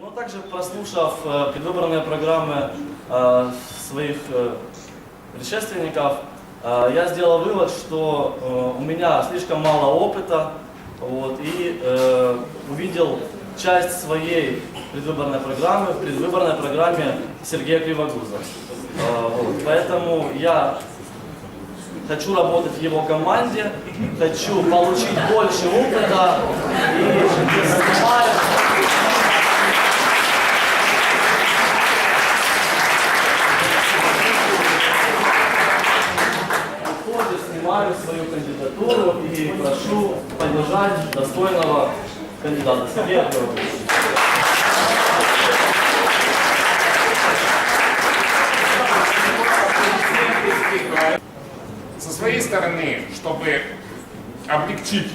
Ну, также прослушав э, предвыборные программы э, своих э, предшественников, я сделал вывод, что у меня слишком мало опыта, вот, и увидел часть своей предвыборной программы в предвыборной программе Сергея Кривогуза. Вот, поэтому я хочу работать в его команде, хочу получить больше опыта и снимаю ходе снимаю свою кандидатуру и прошу поддержать достойного кандидата. Со своей стороны, чтобы облегчить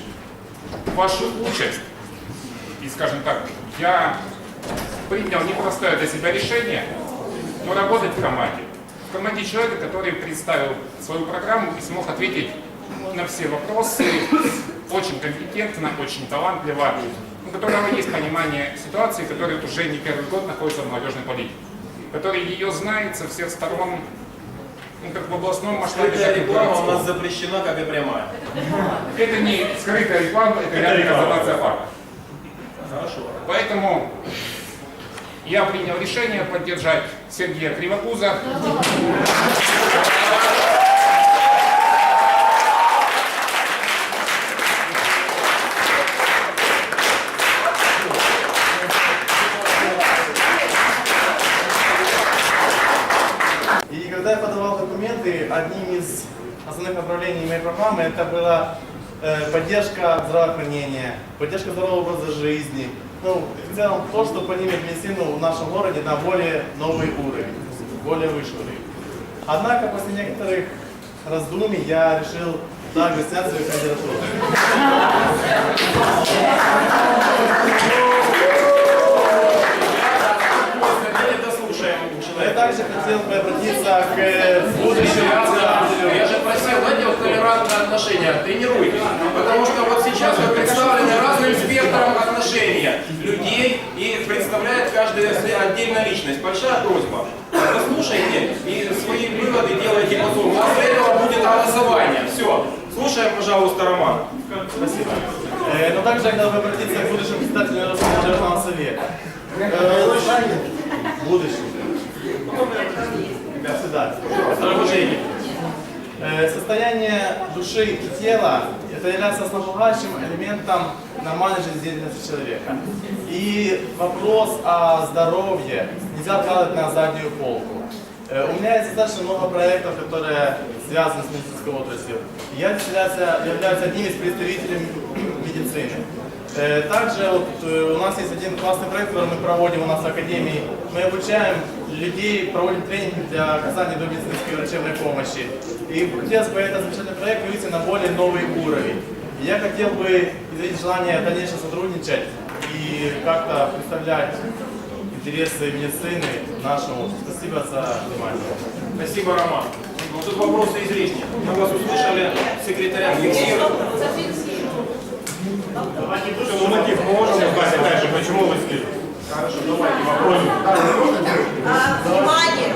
вашу участь, и, скажем так, я принял непростое для себя решение, но работать в команде. В команде человека, который представил свою программу и смог ответить на все вопросы, очень компетентно, очень талантливо, у которого есть понимание ситуации, который уже не первый год находится в молодежной политике, который ее знает со всех сторон, ну, как в областном масштабе, Скрытая так и в реклама у нас запрещена, как и прямая. Это не скрытая реклама, это реальная констатация факта. Хорошо. Поэтому я принял решение поддержать Сергея Кривокуза. Документы, одним из основных направлений моей программы это была э, поддержка здравоохранения, поддержка здорового образа жизни. Ну, в целом то, что поднимет медицину в нашем городе на более новый уровень, более высший уровень. Однако после некоторых раздумий я решил также снять свою кандидатуру. Дослушаем Я также хотел бы обратиться к э, будущему. Я же просил, знаете, вот толерантное отношение, тренируйтесь. Потому что вот сейчас вы представлены разным спектром отношения людей и представляет каждая отдельная личность. Большая просьба. Послушайте и свои выводы делайте потом. После этого будет голосование. Все. Слушаем, пожалуйста, Роман. Спасибо. Э, но также я хотел бы обратиться к будущему председателю Народного совета. Э, будущему. Председатель. Уважение. Э, Состояние души и тела это является основополагающим элементом нормальной жизнедеятельности человека. И вопрос о здоровье нельзя откладывать на заднюю полку. У меня есть достаточно много проектов, которые связаны с медицинской отраслью. Я являюсь, одним из представителей медицины. Э, Также вот, э, у нас есть один классный проект, который мы проводим у нас в Академии. Мы обучаем людей, проводим тренинги для оказания домедицинской врачебной помощи. И хотелось бы этот замечательный проект вывести на более новый уровень. Я хотел бы изъявить желание дальнейшем сотрудничать и как-то представлять интересы медицины нашему. Спасибо за внимание. Спасибо, Роман. Ну, тут вопросы излишни. Мы вас услышали, секретаря фиксируем. Ну, мотив мы можем узнать, же, почему вы слили? Хорошо, давайте вопрос. А, Внимание!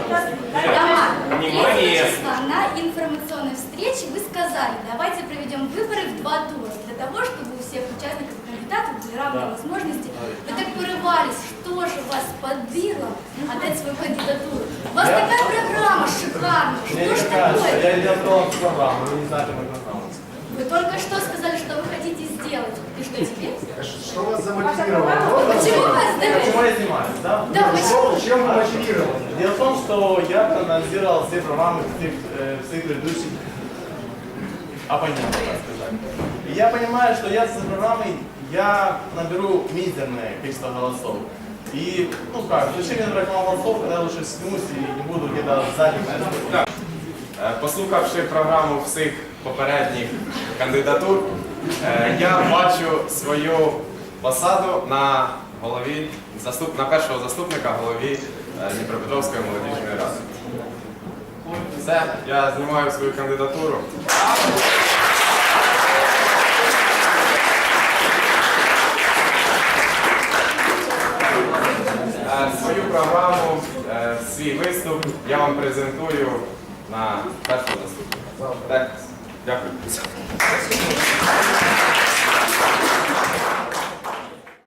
Роман, Внимание. 3 числа на информационной встрече вы сказали, давайте проведем выборы в два тура, для того, чтобы у всех участников и кандидатов были равные Да. возможности. Вы так порывались, что же вас подбило отдать свою кандидатуру? У вас Я- такая программа шикарная, что ж скажу, такое? я не открыл программу, вы не знаете мою программу. Вы только что сказали, что вы хотите сделать. И что теперь? Что вас замотивировало? Почему вас Почему сдали? я снимаюсь, да? Да, почему? Чем вы мотивированы? Дело в том, что я проанализировал все программы всех, э, предыдущих оппонентов, так сказать. И я понимаю, что я с программой я наберу мизерное количество голосов. И, ну как, мне набрать мало голосов, я лучше снимусь и не буду где-то. Е, Послухавши програму всіх попередніх кандидатур, е, я бачу свою посаду на голові на першого заступника голові е, Дніпропетровської молодіжної ради. Все, я знімаю свою кандидатуру. Програму, свій виступ я вам презентую на першому заступника. Так, дякую.